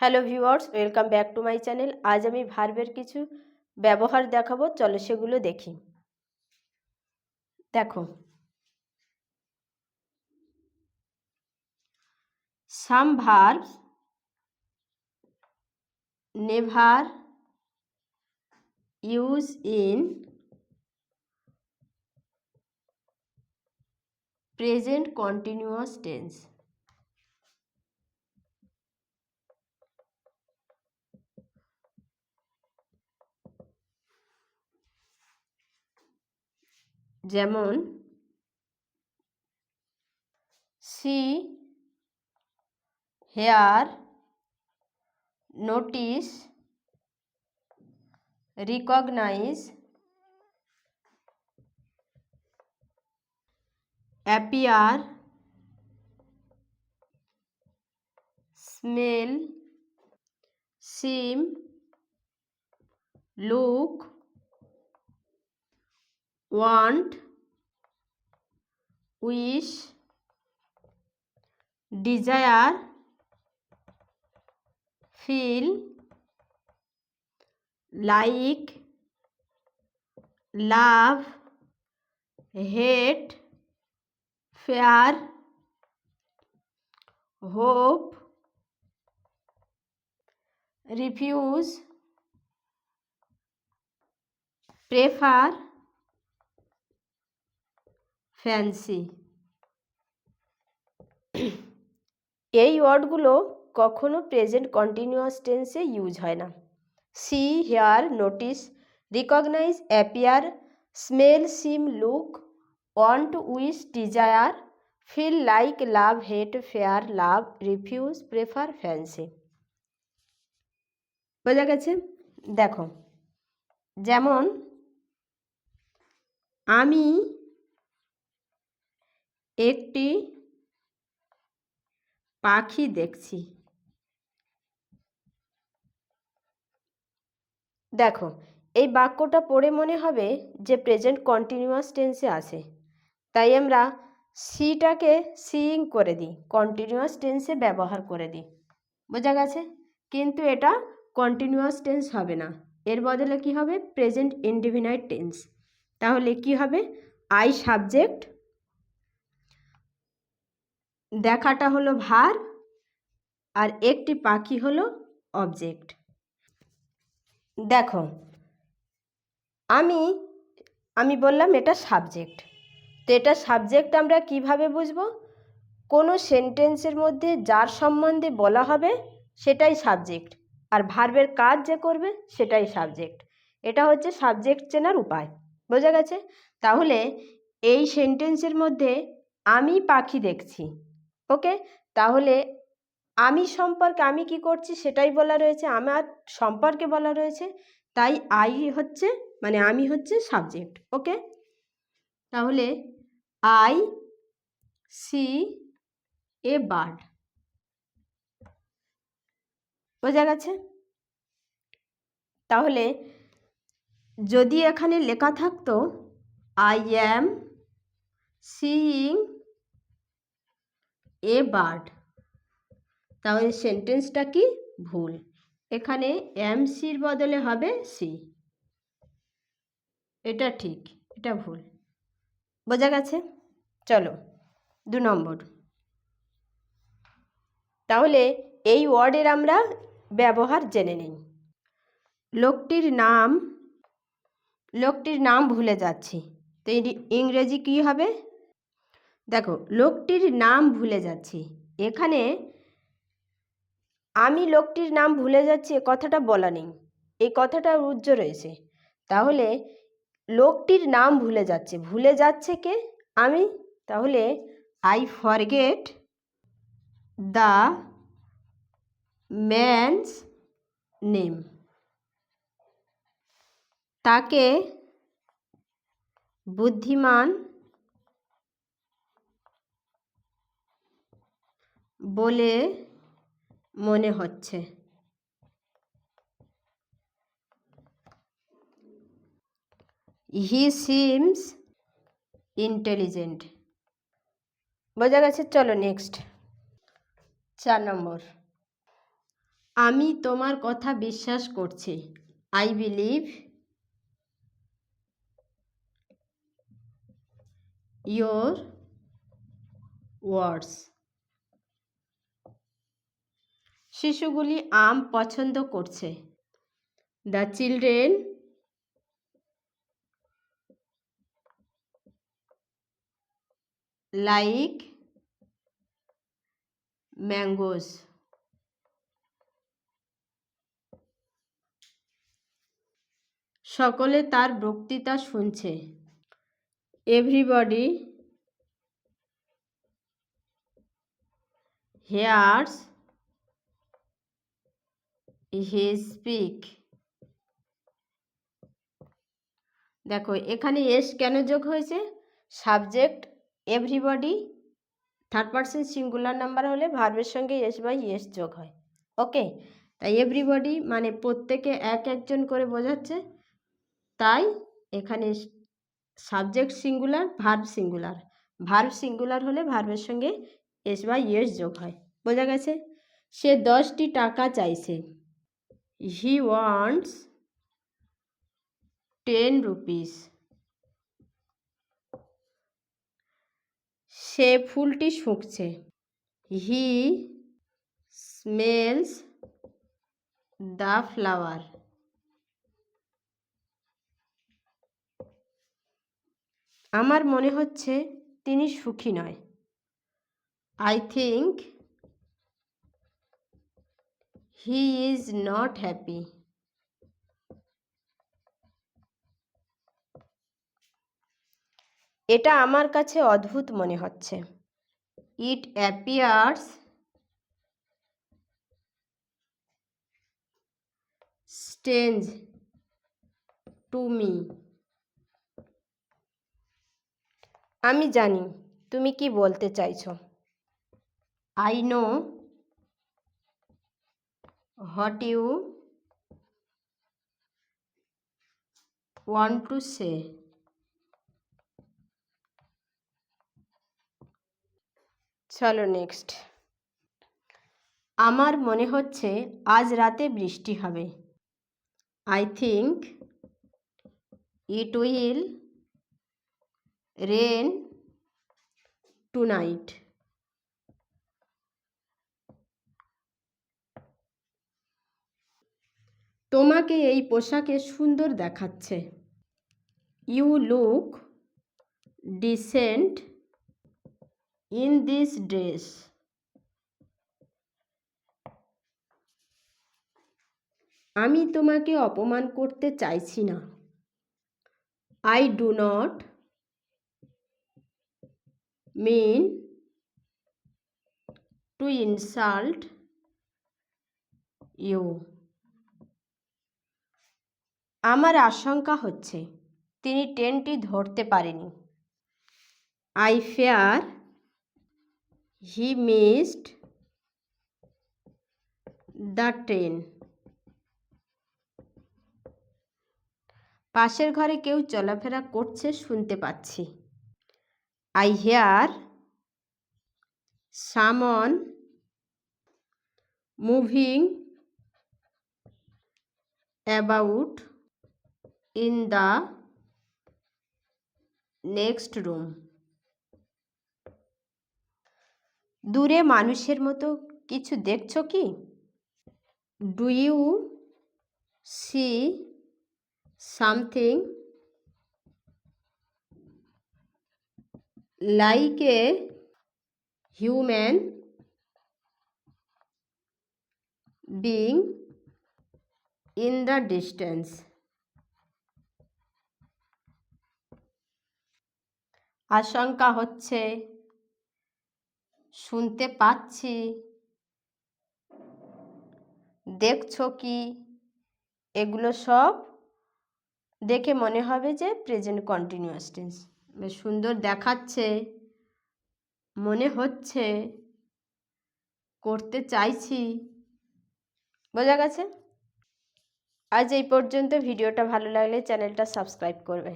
Hello viewers, welcome back to my channel. আজ আমি ভার্বের কিছু ব্যবহার দেখাবো, চলো সেগুলো দেখি। দেখো। Some verbs never, use in, present continuous tense. যেমন see hear notice recognise appear smell seem look want wish desire feel like love hate fear hope refuse prefer fancy এই ওয়ার্ডগুলো কখনো প্রেজেন্ট কন্টিনিউয়াস টেন্সে ইউজ হয় না। See hear notice recognise appear smell seem look want wish desire feel like love hate fear love refuse prefer fancy বোঝা গেছে? দেখো, যেমন আমি একটি পাখি দেখছি। দেখো, এই বাক্যটা পড়ে মনে হবে যে প্রেজেন্ট কন্টিনিউয়াস টেন্সে আছে। তাই আমরা সিটাকে সিইং করে দিই কন্টিনিউয়াস টেন্সে ব্যবহার করে দিই। বোঝা গেছে? কিন্তু এটা কন্টিনিউয়াস টেন্স হবে না। এর বদলে কি হবে? প্রেজেন্ট ইনডিফিনাইট টেন্স তাহলে কি হবে? আই সাবজেক্ট দেখাটা হলো ভার আর একটি পাখি হলো অবজেক্ট দেখো, আমি আমি বললাম এটা সাবজেক্ট তো এটা সাবজেক্ট আমরা কীভাবে বুঝব? কোনো সেন্টেন্সের মধ্যে যার সম্বন্ধে বলা হবে সেটাই সাবজেক্ট আর ভার্বের কাজ যে করবে সেটাই সাবজেক্ট এটা হচ্ছে সাবজেক্ট চেনার উপায়, বোঝা গেছে? তাহলে এই সেন্টেন্সের মধ্যে আমি পাখি দেখছি ওকে? তাহলে আমি সম্পর্কে আমি কি করছি সেটাই বলা রয়েছে, আমার সম্পর্কে বলা রয়েছে, তাই আই হচ্ছে মানে আমি হচ্ছে সাবজেক্ট ওকে? তাহলে আই সি এ বার্ড বোঝা গেছে? তাহলে যদি এখানে লেখা থাকতো I am seeing a bird. তাহলে সেন্টেন্সটা কি? ভুল। এখানে এম সির বদলে হবে সি। এটা ঠিক, এটা ভুল। বোঝা গেছে? চলো, দু নম্বর। তাহলে এই ওয়ার্ডের আমরা ব্যবহার জেনে নিই। লোকটির নাম লোকটির নাম ভুলে যাচ্ছি। তো ইংরেজি কী হবে? দেখো, লোকটির নাম ভুলে যাচ্ছি। এখানে আমি লোকটির নাম ভুলে যাচ্ছি, এ কথাটা বলা নেই। এই কথাটা উজ্জ রয়েছে। তাহলে লোকটির নাম ভুলে যাচ্ছে। ভুলে যাচ্ছে কে? আমি? তাহলে I forget the man's name তাকে বুদ্ধিমান বলে মনে হচ্ছে। He seems intelligent. বোঝা গেছে? চলো নেক্সট। চার নম্বর। আমি তোমার কথা বিশ্বাস করছি। I believe your words. শিশুগুলি আম পছন্দ করছে। দ্য চিলড্রেন লাইক ম্যাঙ্গোস সকলে তার বক্তৃতা শুনছে। Everybody hears he speak. দেখো, এখানে এস কেন যোগ হয়েছে? Subject, everybody, third person, singular number হলে ভার্বের সঙ্গে এস বাই এস যোগ হয়। ওকে? তাই এভরিবডি মানে প্রত্যেকে এক একজন করে বোঝাচ্ছে। তাই এখানে subject singular, verb singular. Verb singular হলে ভার্বের সঙ্গে এস বাই এস যোগ হয়। বোঝা গেছে? সে দশটি টাকা চাইছে। হি ওয়ান্টস টেন রুপিস সে ফুলটি শুঁকছে। হি স্মেলস দ্য ফ্লাওয়ার আমার মনে হচ্ছে তিনি সুখী নয়। I think he is not happy এটা আমার কাছে অদ্ভুত মনে হচ্ছে। It appears strange to me আমি জানি, তুমি কি বলতে চাইছো? I know what you want to say চলো নেক্সট আমার মনে হচ্ছে আজ রাতে বৃষ্টি হবে। I think it will rain tonight তোমাকে এই পোশাকে সুন্দর দেখাচ্ছে। You look decent in this dress আমি তোমাকে অপমান করতে চাইছি না। I do not mean to insult you আমার আশঙ্কা হচ্ছে তিনি ট্রেনটি ধরতে পারেনি। I fear, he missed the train. পাশের ঘরে কেউ চলাফেরা করছে শুনতে পাচ্ছি। I hear, someone, moving about in the next room দূরে মানুষের মতো কিছু দেখছ কি? Do you see something like a human being in the distance আশঙ্কা হচ্ছে, শুনতে পাচ্ছি। দেখছ কি? এগুলো সব দেখে মনে হবে যে প্রেজেন্ট কন্টিনিউয়াস টেন্স বেশ সুন্দর দেখাচ্ছে, মনে হচ্ছে, করতে চাইছি। বোঝা গেছে? আজ এই পর্যন্ত। ভিডিওটা ভালো লাগলে চ্যানেলটা সাবস্ক্রাইব করবে।